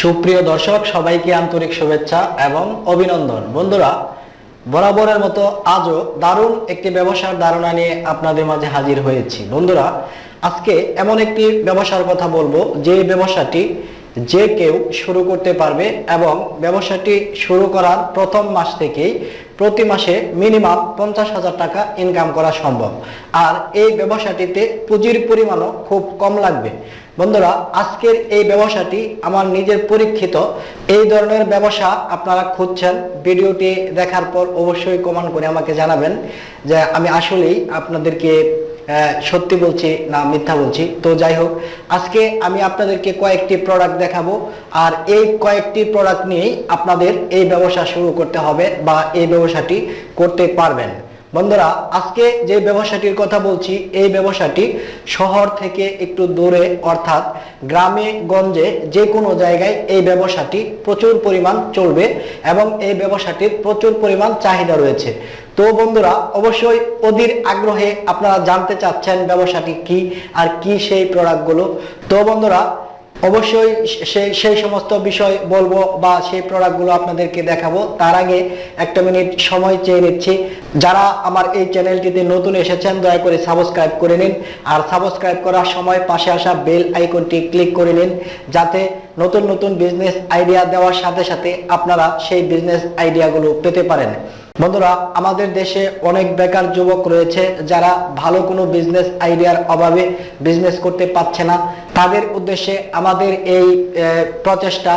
সুপ্রিয় দর্শক, সবাইকে আন্তরিক শুভেচ্ছা এবং অভিনন্দন। বন্ধুরা, বরাবরের মতো আজও দারুণ একটি ব্যবসার ধারণা নিয়ে আপনাদের মাঝে হাজির হয়েছি। বন্ধুরা, আজকে এমন একটি ব্যবসার কথা বলব, যে ব্যবসাটি যে কেউ শুরু করতে পারবে এবং ব্যবসাটি শুরু করার প্রথম মাস থেকেই প্রতি মাসে মিনিমাম পঞ্চাশ হাজার টাকা ইনকাম করা সম্ভব। আর এই ব্যবসাটিতে পুঁজির পরিমাণও খুব কম লাগবে। বন্ধুরা, আজকের এই ব্যবসাটি আমার নিজের পরীক্ষিত। এই ধরনের ব্যবসা আপনারা খুঁজছেন, ভিডিওটি দেখার পর অবশ্যই কমেন্ট করে আমাকে জানাবেন যে আমি আসলেই আপনাদেরকে সত্যি বলছি, না, মিথ্যা বলছি। তো যাই হোক, আজকে আমি আপনাদেরকে কয়েকটি প্রোডাক্ট দেখাবো, আর এই কয়েকটি প্রোডাক্ট নিয়েই আপনাদের এই ব্যবসা শুরু করতে হবে বা এই ব্যবসাটি করতে পারবেন। বন্ধুরা, আজকে যে ব্যবসাটির কথা বলছি, এই ব্যবসাটি শহর থেকে একটু দূরে, অর্থাৎ গ্রামে, গঞ্জে যে কোনো জায়গায় এই ব্যবসাটি প্রচুর পরিমাণ চলবে এবং এই ব্যবসাটির প্রচুর পরিমাণ চাহিদা রয়েছে। তো বন্ধুরা, অবশ্যই অধীর আগ্রহে আপনারা জানতে চাচ্ছেন ব্যবসাটি কি আর কি সেই প্রোডাক্টগুলো তো বন্ধুরা অবশ্যই সেই সেই সমস্ত বিষয় বলব বা সেই প্রোডাক্টগুলো আপনাদেরকে দেখাবো। তার আগে একটা মিনিট সময় চেয়ে নিচ্ছি। যারা আমার এই চ্যানেলটিতে নতুন এসেছেন, দয়া করে সাবস্ক্রাইব করে নিন। আর সাবস্ক্রাইব করার সময় পাশে আসা বেল আইকনটি ক্লিক করে নিন, যাতে নতুন নতুন বিজনেস আইডিয়া দেওয়ার সাথে সাথে আপনারা সেই বিজনেস আইডিয়াগুলো পেতে পারেন। বন্ধুরা, আমাদের দেশে অনেক বেকার যুবক রয়েছে যারা ভালো কোনো বিজনেস আইডিয়ার অভাবে বিজনেস করতে পারছে না। তাদের উদ্দেশ্যে আমাদের এই প্রচেষ্টা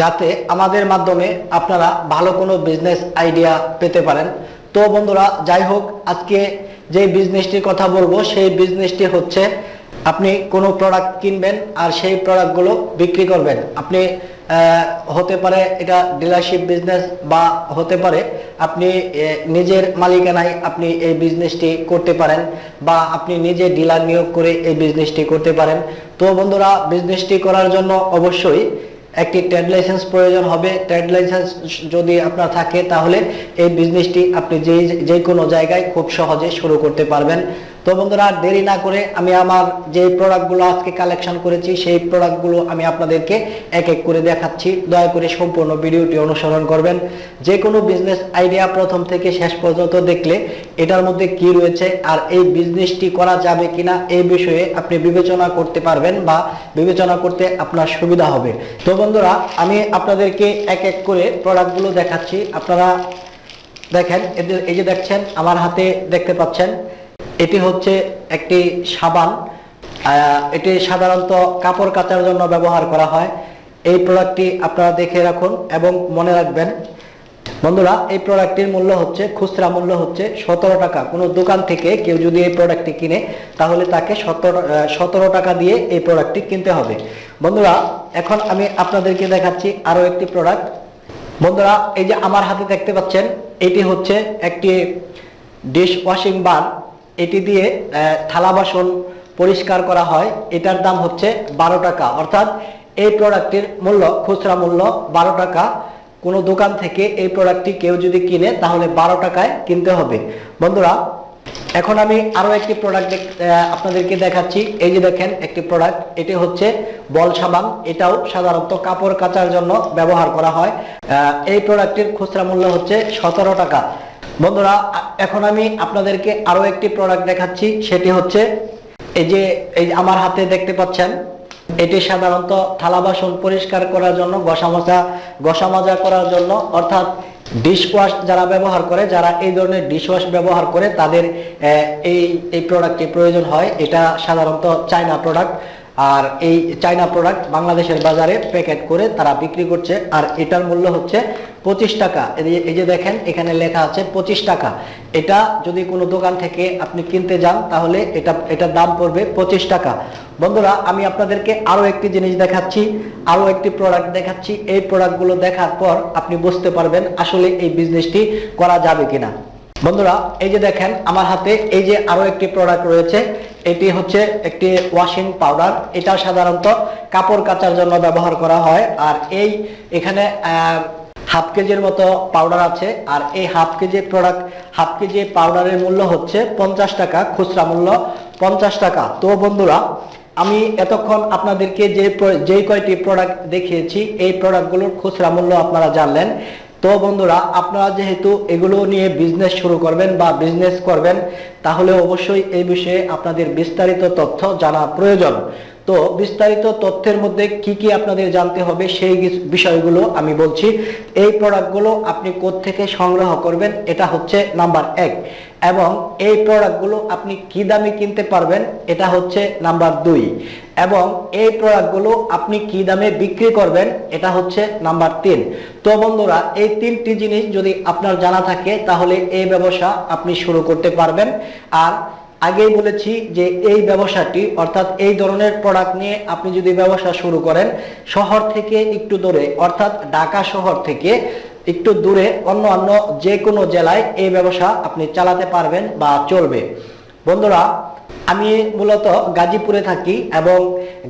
যাতে আমাদের মাধ্যমে আপনারা ভালো কোনো বিজনেস আইডিয়া পেতে পারেন। তো বন্ধুরা, যাই হোক, আজকে যে বিজনেসটির কথা বলব, সেই বিজনেসটি হচ্ছে আপনি কোনো প্রোডাক্ট কিনবেন আর সেই প্রোডাক্টগুলো বিক্রি করবেন। আপনি হতে পারে এটা ডিলারশিপ বিজনেস বা হতে পারে আপনি নিজের মালিকানায় আপনি এই বিজনেসটি করতে পারেন বা আপনি নিজে ডিলার নিয়োগ করে এই বিজনেসটি করতে পারেন। তো বন্ধুরা বিজনেসটি করার জন্য অবশ্যই একটি ট্রেড লাইসেন্স প্রয়োজন হবে। ট্রেড লাইসেন্স যদি আপনার থাকে, তাহলে এই বিজনেসটি আপনি যে যে কোনো জায়গায় খুব সহজে শুরু করতে পারবেন। তো বন্ধুরা, দেরি না করে আমি আমার যে প্রোডাক্টগুলো আজকে কালেকশন করেছি, সেই প্রোডাক্টগুলো আমি আপনাদেরকে এক এক করে দেখাচ্ছি। দয়া করে সম্পূর্ণ ভিডিওটি অনুসরণ করবেন। যে কোনো বিজনেস আইডিয়া প্রথম থেকে শেষ পর্যন্ত দেখলে এটার মধ্যে কি রয়েছে আর এই বিজনেসটি করা যাবে কিনা এই বিষয়ে আপনি বিবেচনা করতে পারবেন বা বিবেচনা করতে আপনার সুবিধা হবে। তো বন্ধুরা, আমি আপনাদেরকে এক এক করে প্রোডাক্টগুলো দেখাচ্ছি। আপনারা দেখেন, এই যে দেখছেন, আমার হাতে দেখতে পাচ্ছেন। এটি হচ্ছে একটি সাবান এটি সাধারণত কাপড় কাচার জন্য ব্যবহার করা হয়। এই প্রোডাক্টটি আপনারা দেখে রাখুন এবং মনে রাখবেন, বন্ধুরা, এই প্রোডাক্টটির মূল্য হচ্ছে, খুচরা মূল্য হচ্ছে সতেরো টাকা। কোনো দোকান থেকে কেউ যদি এই প্রোডাক্টটি কিনে, তাহলে তাকে সতেরো সতেরো টাকা দিয়ে এই প্রোডাক্টটি কিনতে হবে। বন্ধুরা, এখন আমি আপনাদেরকে দেখাচ্ছি আরও একটি প্রোডাক্ট। বন্ধুরা, এই যে আমার হাতে দেখতে পাচ্ছেন, এটি হচ্ছে একটি ডিশ ওয়াশিং বার। এটি দিয়ে থালা বাসন পরিষ্কার করা হয়। এটার দাম হচ্ছে বারো টাকা। অর্থাৎ এই প্রোডাক্টের মূল্য, খুচরা মূল্য বারো টাকা। কোনো দোকান থেকে এই প্রোডাক্টটি কেউ যদি কিনে, তাহলে বারো টাকায় কিনতে হবে। বন্ধুরা, এখন আমি আরও একটি প্রোডাক্ট আপনাদেরকে দেখাচ্ছি। এই যে দেখেন একটি প্রোডাক্ট, এটি হচ্ছে বল সাবান। এটাও সাধারণত কাপড় কাচার জন্য ব্যবহার করা হয়। এই প্রোডাক্টের খুচরা মূল্য হচ্ছে সতেরো টাকা। বন্ধুরা, এখন আমি আপনাদেরকে আরও একটি প্রোডাক্ট দেখাচ্ছি, সেটি হচ্ছে এই যে, এই আমার হাতে দেখতে পাচ্ছেন, এটি সাধারণত থালা বাসন পরিষ্কার করার জন্য, ঘষা মাজা ঘষা মাজা করার জন্য, অর্থাৎ ডিশওয়াশ যারা ব্যবহার করে, যারা এই ধরনের ডিশওয়াশ ব্যবহার করে, তাদের এই এই প্রোডাক্টটি প্রয়োজন হয়। এটা সাধারণত চায়না প্রোডাক্ট আর এই চায়না প্রোডাক্ট বাংলাদেশের বাজারে প্যাকেট করে তারা বিক্রি করছে, আর এটার মূল্য হচ্ছে পঁচিশ টাকা। এই যে- দেখেন, এখানে লেখা আছে পঁচিশ টাকা। এটা যদি কোনো দোকান থেকে আপনি কিনতে যান, তাহলে এটা এটার দাম পড়বে পঁচিশ টাকা। বন্ধুরা, আমি আপনাদেরকে আরও একটি জিনিস দেখাচ্ছি আরও একটি প্রোডাক্ট দেখাচ্ছি। এই প্রোডাক্টগুলো দেখার পর আপনি বুঝতে পারবেন আসলে এই বিজনেসটি করা যাবে কিনা। বন্ধুরা, এই যে দেখেন, আমার হাতে এই যে আরও একটি প্রোডাক্ট রয়েছে, এটি হচ্ছে একটি ওয়াশিং পাউডার এটা সাধারণত কাপড় কাচার জন্য ব্যবহার করা হয়। আর এই এখানে হাফ কেজির মতো পাউডার আছে, আর এই half KG product half KG পাউডারের মূল্য হচ্ছে পঞ্চাশ টাকা, খুচরা মূল্য পঞ্চাশ টাকা। তো বন্ধুরা, আমি এতক্ষণ আপনাদেরকে যে যেই কয়টি প্রোডাক্ট দেখিয়েছি, এই প্রোডাক্টগুলোর খুচরা মূল্য আপনারা জানলেন। তো বন্ধুরা, আপনারা যেহেতু এগুলো নিয়ে বিজনেস শুরু করবেন বা বিজনেস করবেন, তাহলে অবশ্যই এই বিষয়ে আপনাদের বিস্তারিত তথ্য জানা প্রয়োজন। তো বিস্তারিত তথ্যের মধ্যে কি কি আপনাদের জানতে হবে সেই বিষয়গুলো আমি বলছি। এই প্রোডাক্টগুলো আপনি থেকে সংগ্রহ করবেন, এটা হচ্ছে নাম্বার এক। এবং এই প্রোডাক্টগুলো আপনি কি দামে কিনতে পারবেন, এটা হচ্ছে নাম্বার দুই। এবং এই প্রোডাক্টগুলো আপনি কি দামে বিক্রি করবেন, এটা হচ্ছে নাম্বার তিন। তো বন্ধুরা, এই তিনটি জিনিস যদি আপনার জানা থাকে, তাহলে এই ব্যবসা আপনি শুরু করতে পারবেন। আর আগেই বলেছি যে এই ব্যবসাটি, অর্থাৎ এই ধরনের প্রোডাক্ট নিয়ে আপনি যদি ব্যবসা শুরু করেন, শহর থেকে একটু দূরে, অর্থাৎ ঢাকা শহর থেকে একটু দূরে অন্য অন্য যে কোনো জেলায় এই ব্যবসা আপনি চালাতে পারবেন বা চলবে। বন্ধুরা আমি মূলত গাজীপুরে থাকি এবং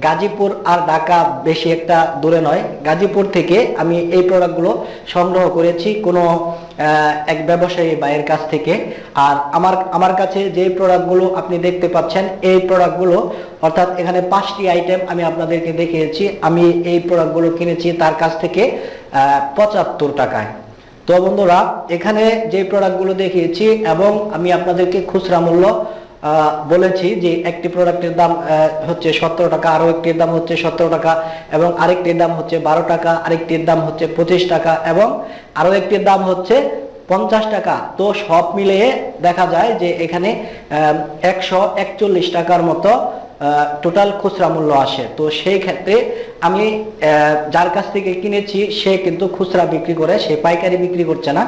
গাজীপুর আর ঢাকা বেশি একটা দূরে নয়। গাজীপুর থেকে আমি এই প্রোডাক্টগুলো সংগ্রহ করেছি কোনো এক ব্যবসায়ী ভাইয়ের কাছ থেকে। আর আমার আমার কাছে যে প্রোডাক্টগুলো আপনি দেখতে পাচ্ছেন, এই প্রোডাক্টগুলো অর্থাৎ এখানে পাঁচটি আইটেম আমি আপনাদেরকে দেখিয়েছি। আমি এই প্রোডাক্টগুলো কিনেছি তার কাছ থেকে পঁচাত্তর টাকায়। তো বন্ধুরা, এখানে যে প্রোডাক্টগুলো দেখিয়েছি এবং আমি আপনাদেরকে খুচরা মূল্য বলেছি যে একটি প্রোডাক্টের দাম হচ্ছে সতেরো টাকা আরও একটির দাম হচ্ছে সতেরো টাকা, এবং আরেকটির দাম হচ্ছে বারো টাকা, আরেকটির দাম হচ্ছে পঁচিশ টাকা, এবং আরও একটির দাম হচ্ছে পঞ্চাশ টাকা। তো সব মিলিয়ে দেখা যায় যে এখানে একশো একচল্লিশ টাকার মতো টোটাল খুচরা মূল্য আসে। তো সেই ক্ষেত্রে আমি যার কাছ থেকে কিনেছি, সে কিন্তু খুচরা বিক্রি করে, সে পাইকারি বিক্রি করছে না।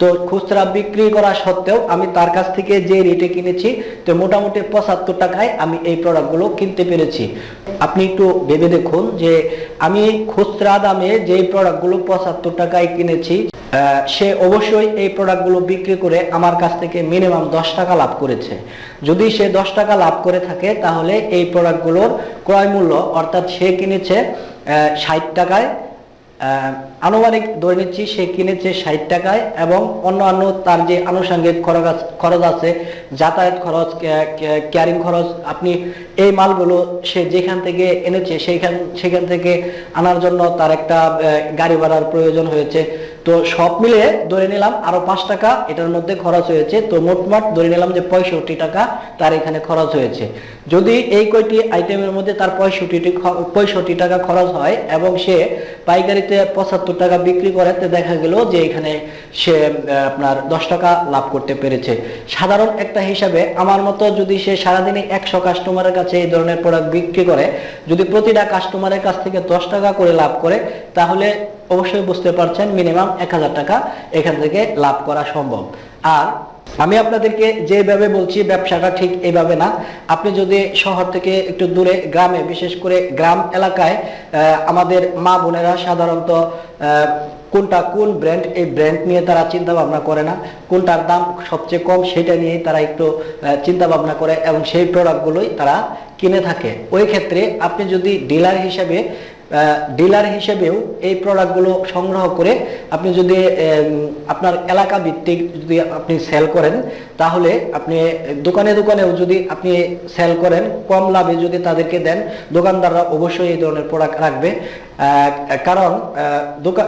তো খুচরা বিক্রি করা সত্ত্বেও আমি তার কাছ থেকে যে রেটে কিনেছি, তো মোটামুটি পঁচাত্তর টাকায় আমি এই প্রোডাক্টগুলো কিনতে পেরেছি। আপনি একটু ভেবে দেখুন যে আমি খুচরা দামে যে প্রোডাক্টগুলো পঁচাত্তর টাকায় কিনেছি সে অবশ্যই এই প্রোডাক্টগুলো বিক্রি করে আমার কাছ থেকে মিনিমাম দশ টাকা লাভ করেছে। যদি সে দশ টাকা লাভ করে থাকে, তাহলে এই প্রোডাক্টগুলোর ক্রয় মূল্য, অর্থাৎ সে কিনেছে ষাট টাকায় আনুমানিক ধরে নিচ্ছি সে কিনেছে ষাট টাকায় এবং অন্যান্য তার যে আনুষঙ্গিক খরচ খরচ আছে, যাতায়াত খরচ ক্যারিং খরচ, আপনি এই মালগুলো সে যেখান থেকে এনেছে সেইখান সেখান থেকে আনার জন্য তার একটা গাড়ি ভাড়ার প্রয়োজন হয়েছে। তো সব মিলিয়ে ধরে নিলাম আরও পাঁচ টাকা, এটার মধ্যে খরচ হয়েছে। তো মোটমাট ধরে নিলাম যে পঁয়ষট্টি টাকা তার এখানে খরচ হয়েছে। যদি এই কয়টি আইটেমের মধ্যে তার পঁয়ষট্টি পঁয়ষট্টি টাকা খরচ হয় এবং সে পাইকারিতে পঁচাত্তর টাকা বিক্রি করে দেখা গেল যে এখানে সে আপনার দশ টাকা লাভ করতে পেরেছে। সাধারণ একটা হিসাবে আমার মতো যদি সে সারাদিনে একশো কাস্টমারের কাছে এই ধরনের প্রোডাক্ট বিক্রি করে, যদি প্রতিটা কাস্টমারের কাছ থেকে দশ টাকা করে লাভ করে, তাহলে অবশ্যই বুঝতে পারছেন মিনিমাম এক হাজার টাকা এখান থেকে লাভ করা সম্ভব। আর আমি আপনাদেরকে যেভাবে বলছি, ব্যবসাটা ঠিক এইভাবে না। আপনি যদি শহর থেকে একটু দূরে গ্রামে, বিশেষ করে গ্রাম এলাকায় আমাদের মা বোনেরা সাধারণত কোনটা কোন ব্র্যান্ড এই ব্র্যান্ড নিয়ে তারা চিন্তা ভাবনা করে না। কোনটার দাম সবচেয়ে কম সেটা নিয়েই তারা একটু চিন্তা ভাবনা করে এবং সেই প্রোডাক্টগুলোই তারা কিনে থাকে। ওই ক্ষেত্রে আপনি যদি ডিলার হিসেবে ডিলার হিসেবেও এই প্রোডাক্টগুলো সংগ্রহ করে আপনি যদি আপনার এলাকা ভিত্তিক যদি আপনি সেল করেন, তাহলে আপনি দোকানে দোকানেও যদি আপনি সেল করেন, কম লাভে যদি তাদেরকে দেন, দোকানদাররা অবশ্যই এই ধরনের প্রোডাক্ট রাখবে। কারণ দোকান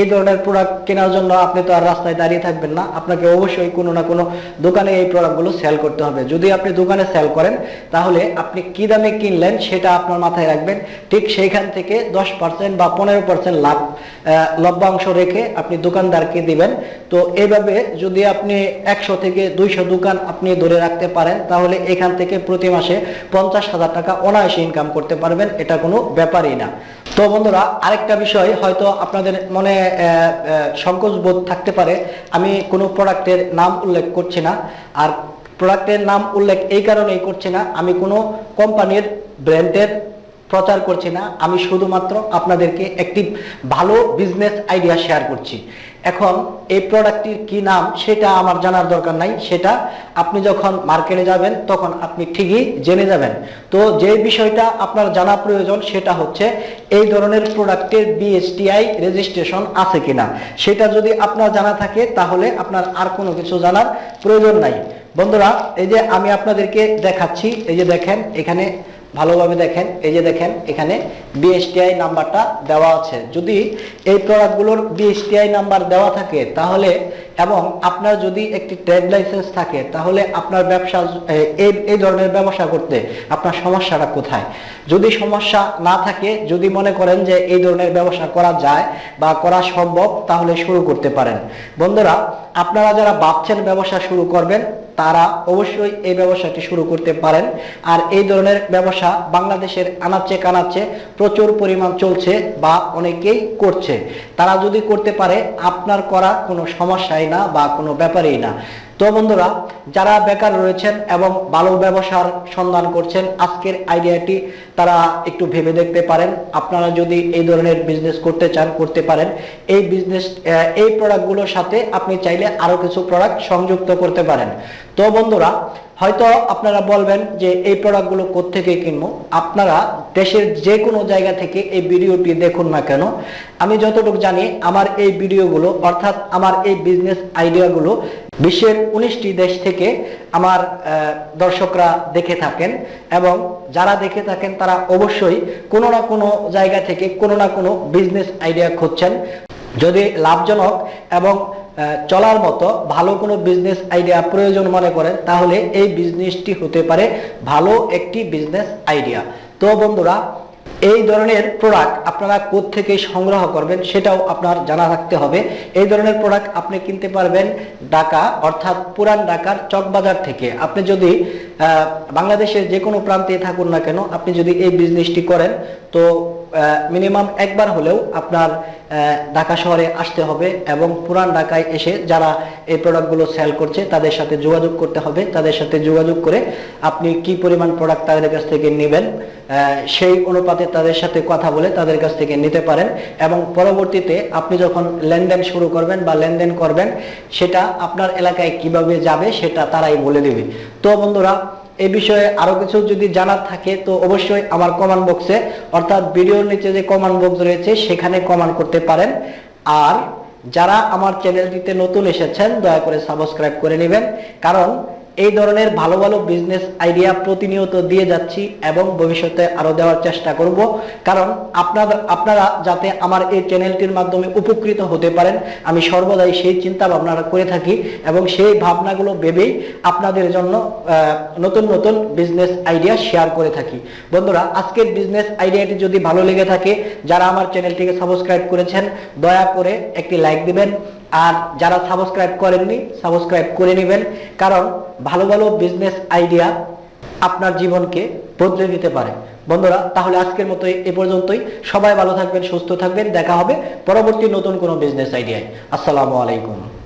এই ধরনের প্রোডাক্ট কেনার জন্য আপনি তো আর রাস্তায় দাঁড়িয়ে থাকবেন না। আপনাকে অবশ্যই কোনো না কোনো দোকানে এই প্রোডাক্টগুলো সেল করতে হবে। যদি আপনি দোকানে সেল করেন, তাহলে আপনি কি দামে কিনলেন সেটা আপনার মাথায় রাখবেন। ঠিক সেইখান থেকে দশ পার্সেন্ট বা পনেরো পার্সেন্ট লাভ লভ্যাংশ রেখে আপনি দোকানদারকে দিবেন। তো এইভাবে যদি আপনি একশো থেকে দুইশো দোকান আপনি ধরে রাখতে পারেন, তাহলে এখান থেকে প্রতি মাসে পঞ্চাশ হাজার টাকা অনায়াসে ইনকাম করতে পারবেন। এটা কোনো ব্যাপারই না। তো বন্ধুরা, আরেকটা বিষয় হয়তো আপনাদের মনে সংকোচ বোধ থাকতে পারে। আমি কোনো প্রোডাক্টের নাম উল্লেখ করছি না। আর প্রোডাক্টের নাম উল্লেখ এই কারণেই করছি না, আমি কোনো কোম্পানির ব্র্যান্ডের প্রচার করছি না। আমি শুধুমাত্র আপনাদেরকে একটি ভালো বিজনেস আইডিয়া শেয়ার করছি। এখন এই প্রোডাক্টটির কি নাম সেটা আমার জানার দরকার নাই। সেটা আপনি যখন মার্কেটে যাবেন, তখন আপনি ঠিকই জেনে যাবেন। তো যে বিষয়টা আপনার জানা প্রয়োজন, সেটা হচ্ছে এই ধরনের প্রোডাক্টের বিএসটিআই রেজিস্ট্রেশন আছে কিনা। সেটা যদি আপনার জানা থাকে, তাহলে আপনার আর কোনো কিছু জানার প্রয়োজন নাই। বন্ধুরা, এই যে আমি আপনাদেরকে দেখাচ্ছি, এই যে দেখেন, এখানে ভালোভাবে দেখেন, এই যে দেখেন, এখানে বিএসটিআই নাম্বারটা দেওয়া আছে। যদি এই প্রোডাক্টগুলোর বিএসটিআই নাম্বার দেওয়া থাকে, তাহলে এবং আপনার যদি একটি ট্রেড লাইসেন্স থাকে, তাহলে আপনার ব্যবসা এই এই ধরনের ব্যবসা করতে আপনার সমস্যাটা কোথায়? যদি সমস্যা না থাকে, যদি মনে করেন যে এই ধরনের ব্যবসা করা যায় বা করা সম্ভব, তাহলে শুরু করতে পারেন। বন্ধুরা, আপনারা যারা ভাবছেন ব্যবসা শুরু করবেন তারা অবশ্যই এই ব্যবসাটি শুরু করতে পারেন। আর এই ধরনের ব্যবসা বাংলাদেশের আনাচে কানাচে প্রচুর পরিমাণ চলছে বা অনেকেই করছে। তারা যদি করতে পারে, আপনার করা কোনো সমস্যাই না বা কোনো ব্যাপারেই না। তো বন্ধুরা, যারা বেকার রয়েছেন এবং ভালো ব্যবসার সন্ধান করছেন, আজকের আইডিয়াটি তারা একটু ভেবে দেখতে পারেন। আপনারা যদি এই ধরনের বিজনেস করতে চান, করতে পারেন। এই বিজনেস এই প্রোডাক্টগুলোর সাথে আপনি চাইলে আরও কিছু প্রোডাক্ট সংযুক্ত করতে পারেন। তো বন্ধুরা হয়তো আপনারা বলবেন যে এই প্রোডাক্টগুলো কোত্থেকে কিনবো? আপনারা দেশের যে কোনো জায়গা থেকে এই ভিডিওটি দেখুন না কেন? আমি যতটুকু জানি, আমার এই ভিডিওগুলো, অর্থাৎ আমার এই বিজনেস আইডিয়াগুলো বিশ্বের উনিশটি দেশ থেকে আমার দর্শকরা দেখে থাকেন এবং যারা দেখে থাকেন তারা অবশ্যই কোনো না কোনো জায়গা থেকে কোনো না কোনো বিজনেস আইডিয়া খুঁজছেন। যদি লাভজনক এবং চলার মতো ভালো কোনো বিজনেস আইডিয়া প্রয়োজন মনে করেন তাহলে এই বিজনেসটি হতে পারে ভালো একটি বিজনেস আইডিয়া তো বন্ধুরা, এই ধরনের প্রোডাক্ট আপনারা থেকে সংগ্রহ করবেন সেটাও আপনার জানা রাখতে হবে। এই ধরনের প্রোডাক্ট আপনি কিনতে পারবেন ঢাকা, অর্থাৎ পুরান ঢাকার চকবাজার থেকে। আপনি যদি বাংলাদেশের যে কোনো প্রান্তে থাকুন না কেন, আপনি যদি এই বিজনেসটি করেন, তো মিনিমাম একবার হলেও আপনার ঢাকা শহরে আসতে হবে এবং পুরান ঢাকায় এসে যারা এই প্রোডাক্টগুলো সেল করছে, তাদের সাথে যোগাযোগ করতে হবে। তাদের সাথে যোগাযোগ করে আপনি কি পরিমাণ প্রোডাক্ট তাদের কাছ থেকে নেবেন সেই অনুপাতে তাদের সাথে কথা বলে তাদের কাছ থেকে নিতে পারেন এবং পরবর্তীতে আপনি যখন লেনদেন শুরু করবেন বা লেনদেন করবেন, সেটা আপনার এলাকায় কীভাবে যাবে, সেটা তারাই বলে দেবে। তো বন্ধুরা এই বিষয়ে আরও কিছু যদি জানার থাকে, তো অবশ্যই আমার কমেন্ট বক্সে অর্থাৎ ভিডিওর নিচে যে কমান বক্স রয়েছে, সেখানে কমেন্ট করতে পারেন। আর যারা আমার চ্যানেলটিতে নতুন এসেছেন, দয়া করে সাবস্ক্রাইব করে নেবেন। কারণ এই ধরনের ভালো ভালো বিজনেস আইডিয়া প্রতিনিয়ত দিয়ে যাচ্ছি এবং ভবিষ্যতে আরও দেওয়ার চেষ্টা করব। কারণ আপনারা আপনারা যাতে আমার এই চ্যানেলটির মাধ্যমে উপকৃত হতে পারেন, আমি সর্বদাই সেই চিন্তা ভাবনা করে থাকি এবং সেই ভাবনাগুলো ভেবেই আপনাদের জন্য নতুন নতুন বিজনেস আইডিয়া শেয়ার করে থাকি। বন্ধুরা, আজকের বিজনেস আইডিয়াটি যদি ভালো লেগে থাকে, যারা আমার চ্যানেলটিকে সাবস্ক্রাইব করেছেন, দয়া করে একটি লাইক দিবেন। আর যারা সাবস্ক্রাইব করেননি সাবস্ক্রাইব করে নেবেন। কারণ ভালো ভালো বিজনেস আইডিয়া আপনার জীবনকে বদলে দিতে পারে। বন্ধুরা, তাহলে আজকের মতো এ পর্যন্তই। সবাই ভালো থাকবেন, সুস্থ থাকবেন। দেখা হবে পরবর্তী নতুন কোনো বিজনেস আইডিয়ায় আসসালামু আলাইকুম।